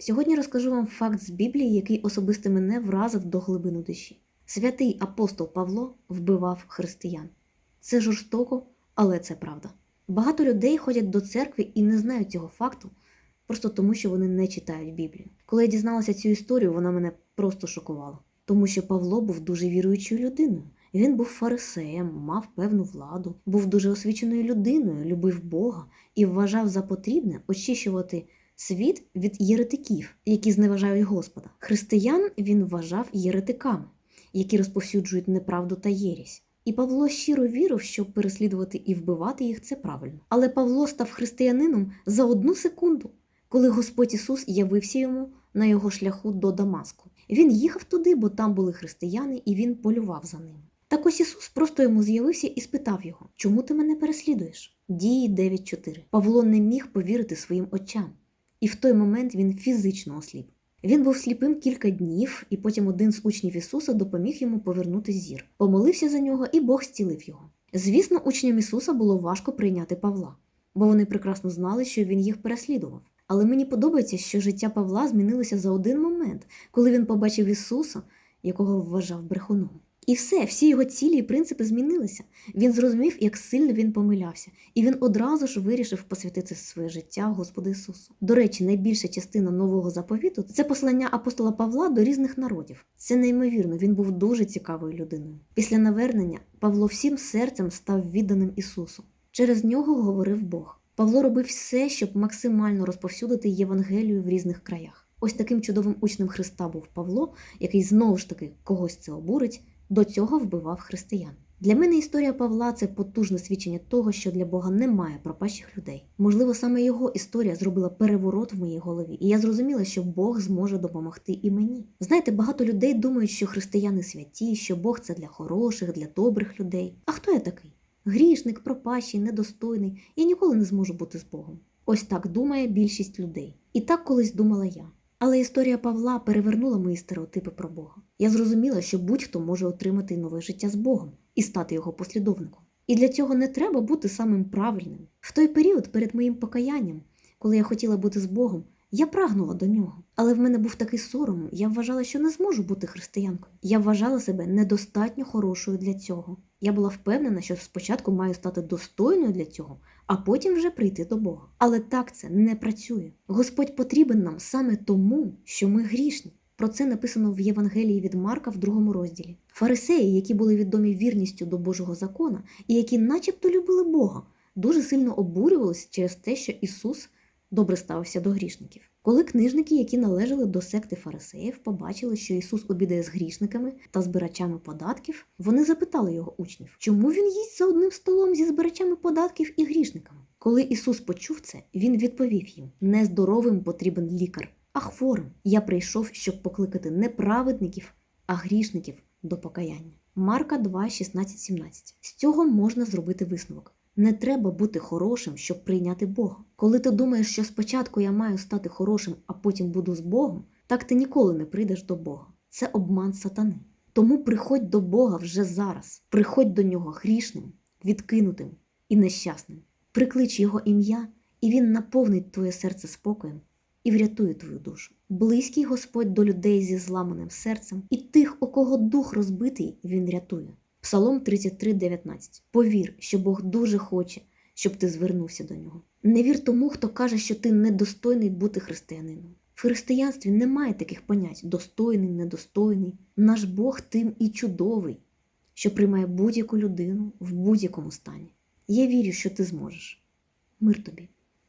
Сьогодні розкажу вам факт з Біблії, який особисто мене вразив до глибини душі. Святий апостол Павло вбивав християн. Це жорстоко, але це правда. Багато людей ходять до церкви і не знають цього факту, просто тому, що вони не читають Біблію. Коли я дізналася цю історію, вона мене просто шокувала, тому що Павло був дуже віруючою людиною. Він був фарисеєм, мав певну владу, був дуже освіченою людиною, любив Бога і вважав за потрібне очищувати світ від єретиків, які зневажають Господа. Християн він вважав єретиками, які розповсюджують неправду та єрість. І Павло щиро вірив, що переслідувати і вбивати їх це правильно. Але Павло став християнином за одну секунду, коли Господь Ісус явився йому на його шляху до Дамаску. Він їхав туди, бо там були християни, і він полював за ними. Так ось Ісус просто йому з'явився і спитав його: Чому ти мене переслідуєш? Дії 9.4. Павло не міг повірити своїм очам, і в той момент він фізично осліп. Він був сліпим кілька днів, і потім один з учнів Ісуса допоміг йому повернути зір, помолився за нього, і Бог зцілив його. Звісно, учням Ісуса було важко прийняти Павла, бо вони прекрасно знали, що він їх переслідував. Але мені подобається, що життя Павла змінилося за один момент, коли він побачив Ісуса, якого вважав брехуном. І все, всі його цілі і принципи змінилися. Він зрозумів, як сильно він помилявся, і він одразу ж вирішив посвятити своє життя Господу Ісусу. До речі, найбільша частина нового заповіту це послання апостола Павла до різних народів. Це неймовірно, він був дуже цікавою людиною. Після навернення Павло всім серцем став відданим Ісусу. Через нього говорив Бог. Павло робив все, щоб максимально розповсюдити Євангелію в різних краях. Ось таким чудовим учнем Христа був Павло, який знову ж таки когось це обурить, до цього вбивав християн. Для мене історія Павла це потужне свідчення того, що для Бога немає пропащих людей. Можливо, саме його історія зробила переворот в моїй голові, і я зрозуміла, що Бог зможе допомогти і мені. Знаєте, багато людей думають, що християни святі, що Бог це для хороших, для добрих людей. А хто я такий? Грішник, пропащий, недостойний. Я ніколи не зможу бути з Богом. Ось так думає більшість людей. І так колись думала я. Але історія Павла перевернула мої стереотипи про Бога. Я зрозуміла, що будь-хто може отримати нове життя з Богом і стати його послідовником. І для цього не треба бути самим правильним. В той період перед моїм покаянням, коли я хотіла бути з Богом, я прагнула до нього. Але в мене був такий сором, я вважала, що не зможу бути християнкою. Я вважала себе недостатньо хорошою для цього. Я була впевнена, що спочатку маю стати достойною для цього, а потім вже прийти до Бога. Але так це не працює. Господь потрібен нам саме тому, що ми грішні. Про це написано в Євангелії від Марка в другому розділі. Фарисеї, які були відомі вірністю до Божого закона і які, начебто, любили Бога, дуже сильно обурювалися через те, що Ісус добре ставився до грішників. Коли книжники, які належали до секти фарисеїв, побачили, що Ісус обідає з грішниками та збирачами податків, вони запитали його учнів, чому він їсть за одним столом зі збирачами податків і грішниками. Коли Ісус почув це, він відповів їм: нездоровим потрібен лікар, а хворим. Я прийшов, щоб покликати не праведників, а грішників до покаяння. Марка 2, 16, 17. З цього можна зробити висновок. Не треба бути хорошим, щоб прийняти Бога. Коли ти думаєш, що спочатку я маю стати хорошим, а потім буду з Богом, так ти ніколи не прийдеш до Бога. Це обман сатани. Тому приходь до Бога вже зараз. Приходь до нього грішним, відкинутим і нещасним. Приклич Його ім'я, і Він наповнить твоє серце спокоєм і врятує твою душу. Близький Господь до людей зі зламаним серцем, і тих, у кого дух розбитий, Він рятує. Псалом 33,19. Повір, що Бог дуже хоче, щоб ти звернувся до нього. Не вір тому, хто каже, що ти недостойний бути християнином. В християнстві немає таких понять достойний, недостойний. Наш Бог тим і чудовий, що приймає будь-яку людину в будь-якому стані. Я вірю, що ти зможеш. Мир тобі.